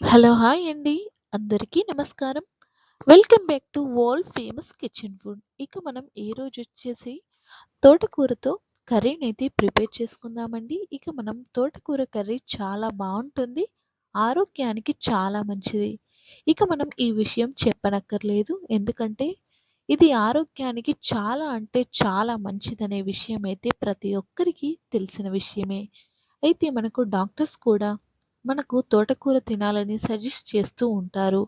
Hello hi అండి. అందరికీ నమస్కారం. Welcome back to world famous kitchen food. ఇక మనం ఈరోజు రోజు వచ్చేసి తోటకూరతో కర్రీని అయితే ప్రిపేర్ చేసుకుందామండి. ఇక మనం తోటకూర కర్రీ చాలా బాగుంటుంది. ఆరోగ్యానికి చాలా మంచిది. ఇక మనం ఈ విషయం చెప్పనక్కర్లేదు. ఎందుకంటే ఇది ఆరోగ్యానికి చాలా అంటే చాలా మంచిదనే విషయం అయితే ప్రతి ఒక్కరికి తెలిసిన విషయమే. అయితే మనకు డాక్టర్స్ కూడా మనకు తోటకూర తినాలని సజెస్ట్ చేస్తూ ఉంటారు.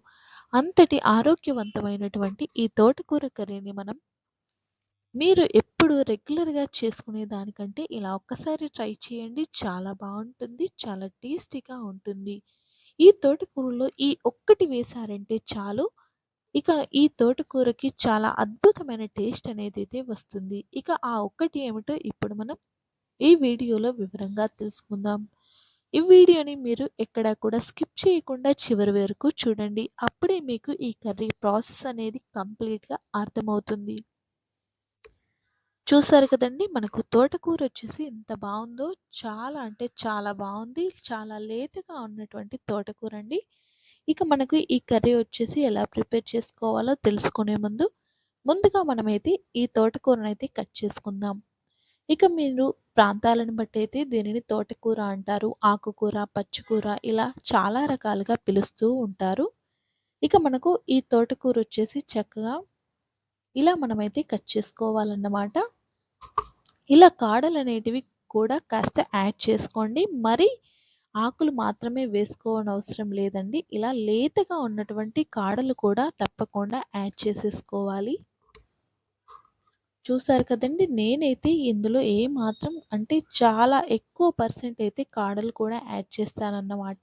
అంతటి ఆరోగ్యవంతమైనటువంటి ఈ తోటకూర కర్రీని మనం మీరు ఎప్పుడు రెగ్యులర్గా చేసుకునే దానికంటే ఇలా ఒక్కసారి ట్రై చేయండి. చాలా బాగుంటుంది చాలా టేస్టీగా ఉంటుంది. ఈ తోటకూరలో ఈ ఒక్కటి వేశారంటే చాలు. ఇక ఈ తోటకూరకి చాలా అద్భుతమైన టేస్ట్ అనేది అయితే వస్తుంది. ఇక ఆ ఒక్కటి ఏమిటో ఇప్పుడు మనం ఈ వీడియోలో వివరంగా తెలుసుకుందాం. ఈ వీడియోని మీరు ఎక్కడా కూడా స్కిప్ చేయకుండా చివరి వరకు చూడండి. అప్పుడే మీకు ఈ కర్రీ ప్రాసెస్ అనేది కంప్లీట్గా అర్థమవుతుంది. చూసారు కదండి మనకు తోటకూర వచ్చేసి ఎంత బాగుందో చాలా అంటే చాలా బాగుంది చాలా లేతగా ఉన్నటువంటి తోటకూర అండి. ఇక మనకు ఈ కర్రీ వచ్చేసి ఎలా ప్రిపేర్ చేసుకోవాలో తెలుసుకునే ముందు ముందుగా మనమైతే ఈ తోటకూరను అయితే కట్ చేసుకుందాం. ఇక మీరు ప్రాంతాలను బట్టి అయితే దీనిని తోటకూర అంటారు ఆకుకూర పచ్చికూర ఇలా చాలా రకాలుగా పిలుస్తూ ఉంటారు. ఇక మనకు ఈ తోటకూర వచ్చేసి చక్కగా ఇలా మనమైతే కట్ చేసుకోవాలన్నమాట. ఇలా కాడలు అనేటివి కూడా కాస్త యాడ్ చేసుకోండి. మరి ఆకులు మాత్రమే వేసుకోవడం అవసరం లేదండి. ఇలా లేతగా ఉన్నటువంటి కాడలు కూడా తప్పకుండా యాడ్ చేసేసుకోవాలి. చూసారు కదండి నేనైతే ఇందులో ఏ మాత్రం అంటే చాలా ఎక్కువ పర్సెంట్ అయితే కాడలు కూడా యాడ్ చేస్తానన్నమాట.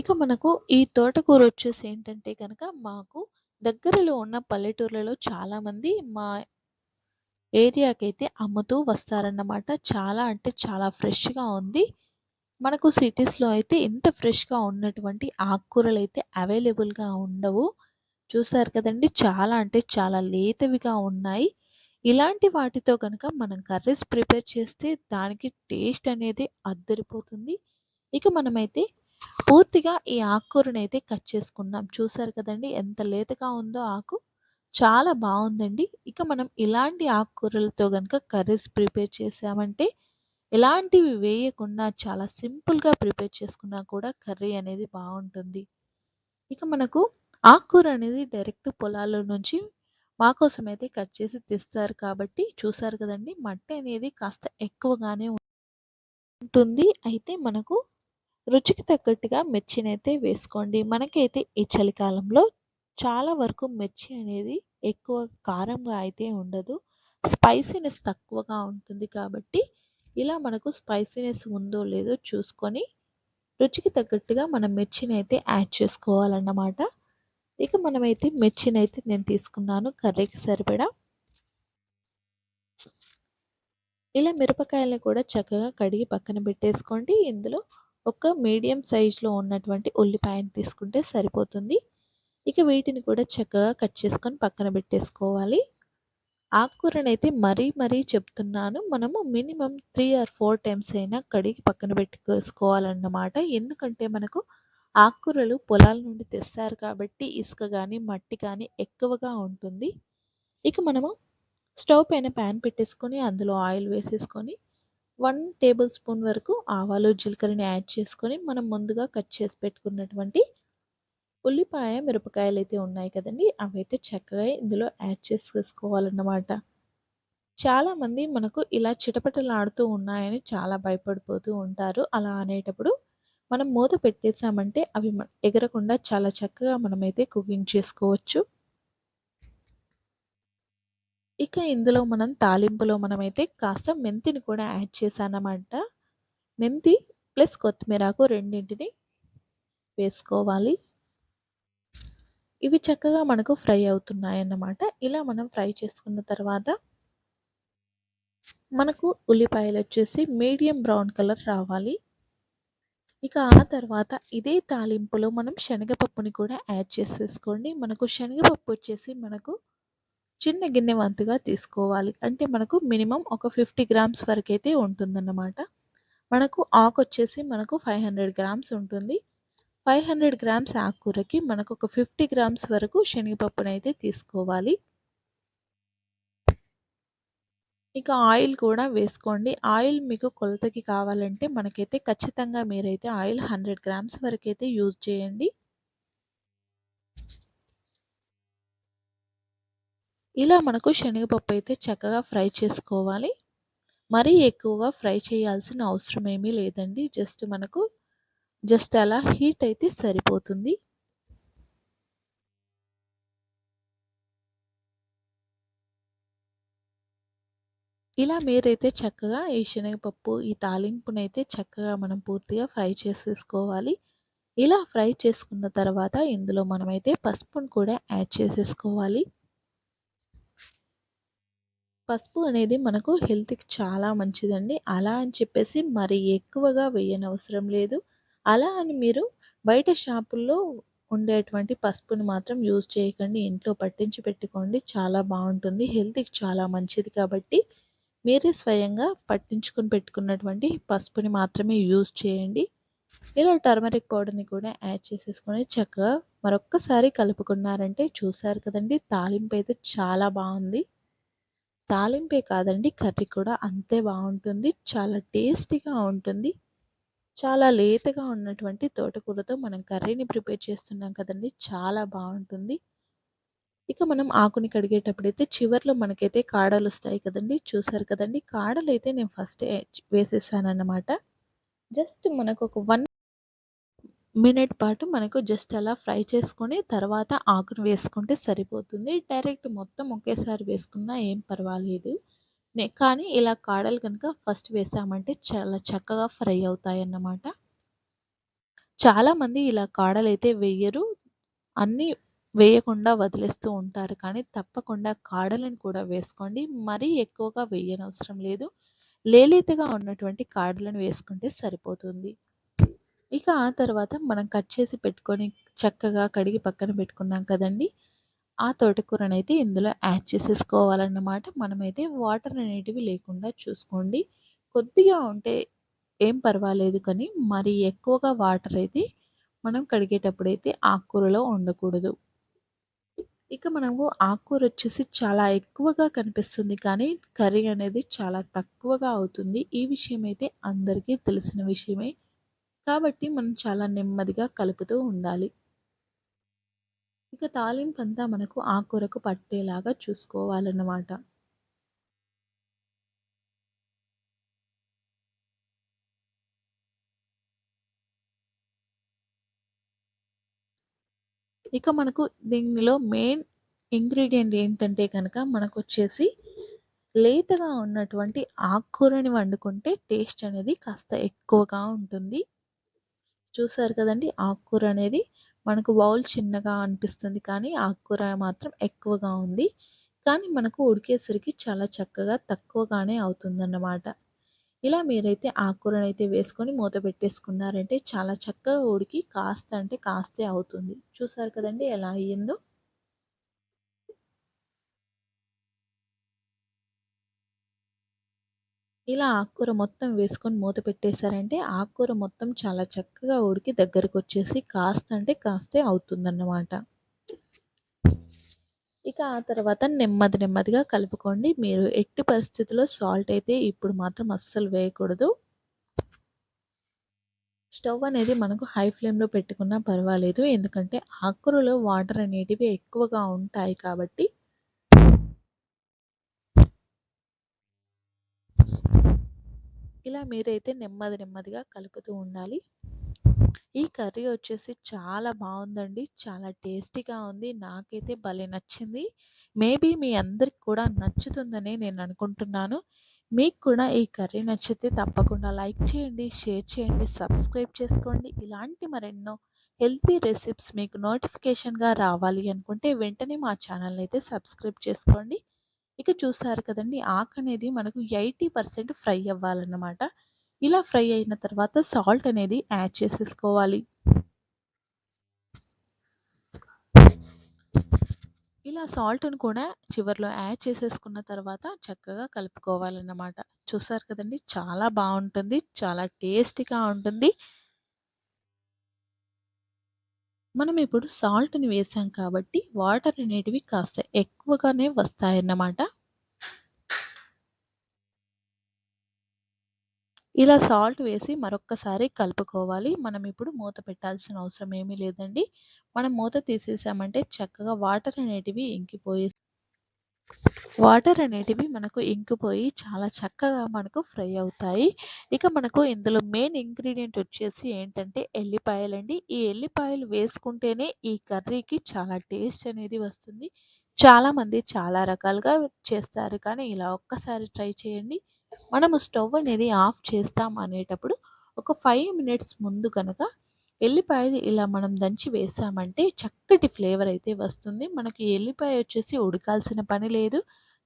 ఇక మనకు ఈ తోటకూర వచ్చేసి ఏంటంటే కనుక మాకు దగ్గరలో ఉన్న పల్లెటూర్లలో చాలామంది మా ఏరియాకి అయితే అమ్ముతూ వస్తారన్నమాట. చాలా అంటే చాలా ఫ్రెష్గా ఉంది. మనకు సిటీస్లో అయితే ఇంత ఫ్రెష్గా ఉన్నటువంటి ఆకుకూరలు అయితే అవైలబుల్గా ఉండవు. చూసారు కదండి! చాలా అంటే చాలా లేతవిగా ఉన్నాయి. ఇలాంటి వాటితో కనుక మనం కర్రీస్ ప్రిపేర్ చేస్తే దానికి టేస్ట్ అనేది అద్దరిపోతుంది. ఇక మనమైతే పూర్తిగా ఈ ఆకుకూరను అయితే కట్ చేసుకున్నాం. చూసారు కదండి! ఎంత లేతగా ఉందో ఆకు. చాలా బాగుందండి. ఇక మనం ఇలాంటి ఆకుకూరలతో కనుక కర్రీస్ ప్రిపేర్ చేసామంటే ఎలాంటివి వేయకుండా చాలా సింపుల్గా ప్రిపేర్ చేసుకున్నా కూడా కర్రీ అనేది బాగుంటుంది. ఇక మనకు ఆకుకూర అనేది డైరెక్ట్ పొలాల్లో నుంచి మా కోసం అయితే కట్ చేసి తెస్తారు కాబట్టి చూసారు కదండి మట్టి అనేది కాస్త ఎక్కువగానే ఉంటుంది. అయితే మనకు రుచికి తగ్గట్టుగా మిర్చినైతే వేసుకోండి. మనకైతే ఈ చలికాలంలో చాలా వరకు మిర్చి అనేది ఎక్కువ కారంగా అయితే ఉండదు. స్పైసీనెస్ తక్కువగా ఉంటుంది కాబట్టి ఇలా మనకు స్పైసీనెస్ ఉందో లేదో చూసుకొని రుచికి తగ్గట్టుగా మనం మిర్చిని అయితే యాడ్ చేసుకోవాలన్నమాట. ఇక మనమైతే మిర్చిని అయితే నేను తీసుకున్నాను. కర్రీకి సరిపడా. ఇలా మిరపకాయలను కూడా చక్కగా కడిగి పక్కన పెట్టేసుకోండి. ఇందులో ఒక మీడియం సైజులో ఉన్నటువంటి ఉల్లిపాయను తీసుకుంటే సరిపోతుంది. ఇక వీటిని కూడా చక్కగా కట్ చేసుకొని పక్కన పెట్టేసుకోవాలి. ఆకుకూరనైతే మరీ మరీ చెప్తున్నాను. మనము minimum three or four times అయినా కడిగి పక్కన పెట్టుకోవాలన్నమాట ఎందుకంటే మనకు ఆకుకూరలు పొలాల నుండి తెస్తారు కాబట్టి ఇసుక కానీ మట్టి కానీ ఎక్కువగా ఉంటుంది. ఇక మనము స్టవ్ పైన ప్యాన్ పెట్టేసుకొని అందులో ఆయిల్ వేసేసుకొని వన్ టేబుల్ స్పూన్ వరకు ఆవాలు జీలకర్రని యాడ్ చేసుకొని మనం ముందుగా కట్ చేసి పెట్టుకున్నటువంటి ఉల్లిపాయ మిరపకాయలు అయితే ఉన్నాయి కదండి. అవైతే చక్కగా ఇందులో యాడ్ చేసేసుకోవాలన్నమాట చాలామంది మనకు ఇలా చిటపటలాడుతూ ఉన్నాయని చాలా భయపడిపోతూ ఉంటారు. అలా అనేటప్పుడు మనం మూత పెట్టేసామంటే అవి ఎగరకుండా చాలా చక్కగా మనమైతే కుకింగ్ చేసుకోవచ్చు. ఇక ఇందులో మనం తాలింపులో మనమైతే కాస్త మెంతిని కూడా యాడ్ చేశానమాట. మెంతి ప్లస్ కొత్తిమీరకు రెండింటిని వేసుకోవాలి. ఇవి చక్కగా మనకు ఫ్రై అవుతున్నాయి అన్నమాట ఇలా మనం ఫ్రై చేసుకున్న తర్వాత మనకు ఉల్లిపాయలు వచ్చేసి మీడియం బ్రౌన్ కలర్ రావాలి. ఇక ఆ తర్వాత ఇదే తాలింపులో మనం శనగపప్పుని కూడా యాడ్ చేసేసుకోండి. మనకు శనగపప్పు వచ్చేసి మనకు చిన్న గిన్నె వంతుగా తీసుకోవాలి. అంటే మనకు మినిమం ఒక ఫిఫ్టీ గ్రామ్స్ వరకు అయితే ఉంటుందన్నమాట. మనకు ఆకు వచ్చేసి మనకు ఫైవ్ హండ్రెడ్ గ్రామ్స్ ఉంటుంది. 500 గ్రామ్స్ ఆకుకూరకి మనకు ఒక 50 గ్రామ్స్ వరకు శనగపప్పునైతే తీసుకోవాలి. ఇక ఆయిల్ కూడా వేసుకోండి. ఆయిల్ మీకు కొలతకి కావాలంటే మనకైతే ఖచ్చితంగా మీరైతే ఆయిల్ 100 గ్రామ్స్ వరకైతే యూజ్ చేయండి. ఇలా మనకు శనగపప్పు అయితే చక్కగా ఫ్రై చేసుకోవాలి. మరీ ఎక్కువగా ఫ్రై చేయాల్సిన అవసరం ఏమీ లేదండి. జస్ట్ మనకు జస్ట్ అలా హీట్ అయితే సరిపోతుంది. ఇలా మీరైతే చక్కగా ఈ శనగపప్పు, ఈ తాలింపునైతే చక్కగా మనం పూర్తిగా ఫ్రై చేసేసుకోవాలి. ఇలా ఫ్రై చేసుకున్న తర్వాత ఇందులో మనమైతే పసుపును కూడా యాడ్ చేసేసుకోవాలి. పసుపు అనేది మనకు హెల్త్‌కి చాలా మంచిదండి. అలా అని చెప్పేసి మరి ఎక్కువగా వేయనవసరం లేదు. అలా అని మీరు బయట షాపుల్లో ఉండేటువంటి పసుపుని మాత్రం యూజ్ చేయకండి. ఇంట్లో పట్టించి పెట్టుకోండి. చాలా బాగుంటుంది హెల్త్‌కి చాలా మంచిది కాబట్టి మీరే స్వయంగా పట్టించుకొని పెట్టుకున్నటువంటి పసుపుని మాత్రమే యూజ్ చేయండి. ఇలా టర్మరిక్ పౌడర్‌ని కూడా యాడ్ చేసేసుకొని చక్కగా మరొక్కసారి కలుపుకున్నారంటే చూసారు కదండీ! తాలింపయితే చాలా బాగుంది తాలింపే కాదండి కర్రీ కూడా అంతే బాగుంటుంది చాలా టేస్టీగా ఉంటుంది. చాలా లేతగా ఉన్నటువంటి తోటకూరతో మనం కర్రీని ప్రిపేర్ చేస్తున్నాం కదండి చాలా బాగుంటుంది ఇక మనం ఆకుని కడిగేటప్పుడైతే చివర్లో మనకైతే కాడలు వస్తాయి కదండీ! చూసారు కాడలు అయితే నేను ఫస్ట్ వేసేసానన్నమాట. జస్ట్ మనకు ఒక వన్ మినిట్ పాటు మనకు జస్ట్ అలా ఫ్రై చేసుకొని తర్వాత ఆకును వేసుకుంటే సరిపోతుంది. డైరెక్ట్ మొత్తం ఒకేసారి వేసుకున్నా ఏం పర్వాలేదు. కానీ ఇలా కాడలు కనుక ఫస్ట్ వేసామంటే చాలా చక్కగా ఫ్రై అవుతాయి అన్నమాట చాలామంది ఇలా కాడలు అయితే వేయరు అన్నీ వేయకుండా వదిలేస్తూ ఉంటారు. కానీ తప్పకుండా కాడలను కూడా వేసుకోండి. మరీ ఎక్కువగా వేయనవసరం లేదు. లేలేతగా ఉన్నటువంటి కాడలను వేసుకుంటే సరిపోతుంది. ఇక ఆ తర్వాత మనం కట్ చేసి పెట్టుకొని చక్కగా కడిగి పక్కన పెట్టుకున్నాం కదండీ! ఆ తోటకూరనైతే ఇందులో యాడ్ చేసేసుకోవాలన్నమాట. మనమైతే వాటర్ అనేటివి లేకుండా చూసుకోండి. కొద్దిగా ఉంటే ఏం పర్వాలేదు కానీ మరి ఎక్కువగా వాటర్ అయితే మనం కడిగేటప్పుడైతే ఆకుకూరలో ఉండకూడదు. ఇక మనము ఆకుకూర వచ్చేసి చాలా ఎక్కువగా కనిపిస్తుంది కానీ కర్రీ అనేది చాలా తక్కువగా అవుతుంది. ఈ విషయం అయితే అందరికీ తెలిసిన విషయమే. కాబట్టి మనం చాలా నెమ్మదిగా కలుపుతూ ఉండాలి. ఇక తాలింపంతా మనకు ఆకుకూరకు పట్టేలాగా చూసుకోవాలన్నమాట. ఇక మనకు దీనిలో మెయిన్ ఇంగ్రీడియంట్ ఏంటంటే గనక మనకొచ్చేసి లేతగా ఉన్నటువంటి ఆకుకూరని వండుకుంటే టేస్ట్ అనేది కాస్త ఎక్కువగా ఉంటుంది. చూసారు కదండి ఆకుకూర అనేది మనకు బౌల్ చిన్నగా అనిపిస్తుంది కానీ ఆకుకూర మాత్రం ఎక్కువగా ఉంది. కానీ మనకు ఉడికేసరికి చాలా చక్కగా తక్కువగానే అవుతుందన్నమాట. ఇలా మీరైతే ఆకుకూరనైతే వేసుకొని మూత పెట్టేసుకున్నారంటే చాలా చక్కగా ఉడికి కాస్త అంటే కాస్తే అవుతుంది. చూసారు కదండీ! ఎలా అయ్యిందో. ఇలా ఆకుకూర మొత్తం వేసుకొని మూత పెట్టేశారంటే ఆకుకూర మొత్తం చాలా చక్కగా ఉడికి దగ్గరకు వచ్చేసి కాస్త అంటే కాస్తే అవుతుందన్నమాట. ఇక ఆ తర్వాత నెమ్మది నెమ్మదిగా కలుపుకోండి. మీరు ఎట్టి పరిస్థితిలో సాల్ట్ అయితే ఇప్పుడు మాత్రం అస్సలు వేయకూడదు. స్టవ్ అనేది మనకు హై ఫ్లేమ్‌లో పెట్టుకున్నా పర్వాలేదు. ఎందుకంటే ఆకురులో వాటర్ అనేటివి ఎక్కువగా ఉంటాయి కాబట్టి ఇలా మీరైతే నెమ్మది నెమ్మదిగా కలుపుతూ ఉండాలి. ఈ కర్రీ వచ్చేసి చాలా బాగుందండి చాలా టేస్టీగా ఉంది. నాకైతే భలే నచ్చింది. మేబీ మీ అందరికి కూడా నచ్చుతుందని నేను అనుకుంటున్నాను. మీకు కూడా ఈ కర్రీ నచ్చితే తప్పకుండా లైక్ చేయండి, షేర్ చేయండి, సబ్స్క్రైబ్ చేసుకోండి. ఇలాంటి మరెన్నో హెల్తీ రెసిపీస్ మీకు నోటిఫికేషన్‌గా రావాలి అనుకుంటే వెంటనే మా ఛానల్‌ని అయితే సబ్స్క్రైబ్ చేసుకోండి. ఇక చూసారు కదండీ! ఆకనేది మనకు 80% ఫ్రై అవ్వాలన్నమాట. ఇలా ఫ్రై అయిన తర్వాత సాల్ట్ అనేది యాడ్ చేసేసుకోవాలి. ఇలా సాల్ట్‌ని కూడా చివర్లో యాడ్ చేసేసుకున్న తర్వాత చక్కగా కలుపుకోవాలన్నమాట. చూసారు కదండీ! చాలా బాగుంటుంది చాలా టేస్టీగా ఉంటుంది. మనం ఇప్పుడు సాల్ట్‌ని వేసాం కాబట్టి వాటర్ అనేటివి కాస్త ఎక్కువగానే వస్తాయన్నమాట. ఇలా సాల్ట్ వేసి మరొక్కసారి కలుపుకోవాలి. మనం ఇప్పుడు మూత పెట్టాల్సిన అవసరం ఏమీ లేదండి. మనం మూత తీసేసామంటే చక్కగా వాటర్ అనేటివి ఇంకిపోయి వాటర్ అనేటివి మనకు ఇంకిపోయి చాలా చక్కగా మనకు ఫ్రై అవుతాయి. ఇక మనకు ఇందులో మెయిన్ ఇంగ్రీడియంట్ వచ్చేసి ఏంటంటే ఎల్లిపాయలండి. ఈ ఎల్లిపాయలు వేసుకుంటేనే ఈ కర్రీకి చాలా టేస్ట్ అనేది వస్తుంది. చాలామంది చాలా రకాలుగా చేస్తారు. కానీ ఇలా ఒక్కసారి ట్రై చేయండి. మనము స్టవ్ అనేది ఆఫ్ చేస్తాం అనేటప్పుడు ఒక ఫైవ్ మినిట్స్ ముందు కనుక ఎల్లిపాయలు ఇలా మనం దంచి వేసామంటే చక్కటి ఫ్లేవర్ అయితే వస్తుంది. మనకి ఎల్లిపాయ వచ్చేసి ఉడకాల్సిన పని లేదు.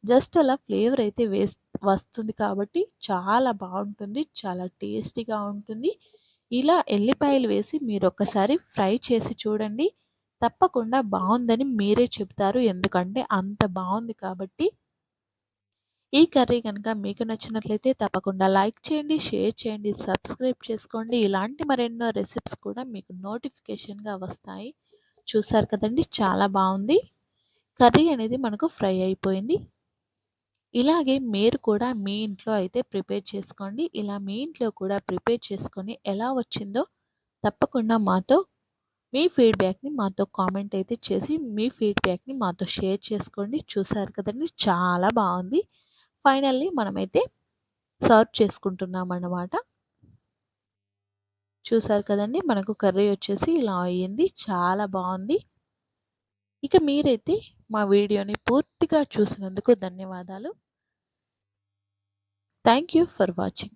జస్ట్ అలా ఫ్లేవర్ అయితే వేస్ వస్తుంది కాబట్టి చాలా బాగుంటుంది చాలా టేస్టీగా ఉంటుంది. ఇలా ఎల్లిపాయలు వేసి మీరొక్కసారి ఫ్రై చేసి చూడండి. తప్పకుండా బాగుందని మీరే చెప్తారు. ఎందుకంటే అంత బాగుంది కాబట్టి. ఈ కర్రీ కనుక మీకు నచ్చినట్లయితే తప్పకుండా లైక్ చేయండి, షేర్ చేయండి, సబ్స్క్రైబ్ చేసుకోండి. ఇలాంటి మరెన్నో రెసిపీస్ కూడా మీకు నోటిఫికేషన్‌గా వస్తాయి. చూసారు కదండీ! చాలా బాగుంది కర్రీ అనేది మనకు ఫ్రై అయిపోయింది. ఇలాగే మీరు కూడా మీ ఇంట్లో అయితే ప్రిపేర్ చేసుకోండి. ఇలా మీ ఇంట్లో కూడా ప్రిపేర్ చేసుకొని ఎలా వచ్చిందో తప్పకుండా మాతో మీ ఫీడ్‌బ్యాక్‌ని మాతో కామెంట్ అయితే చేసి మీ ఫీడ్‌బ్యాక్‌ని మాతో షేర్ చేసుకోండి. చూసారు కదండి చాలా బాగుంది ఫైనల్లీ మనమైతే సర్వ్ చేసుకుంటున్నామన్నమాట. చూసారు కదండి మనకు కర్రీ వచ్చేసి ఇలా అయ్యింది. చాలా బాగుంది ఇక మీరైతే మా వీడియోని పూర్తిగా చూసినందుకు ధన్యవాదాలు. Thank you for watching.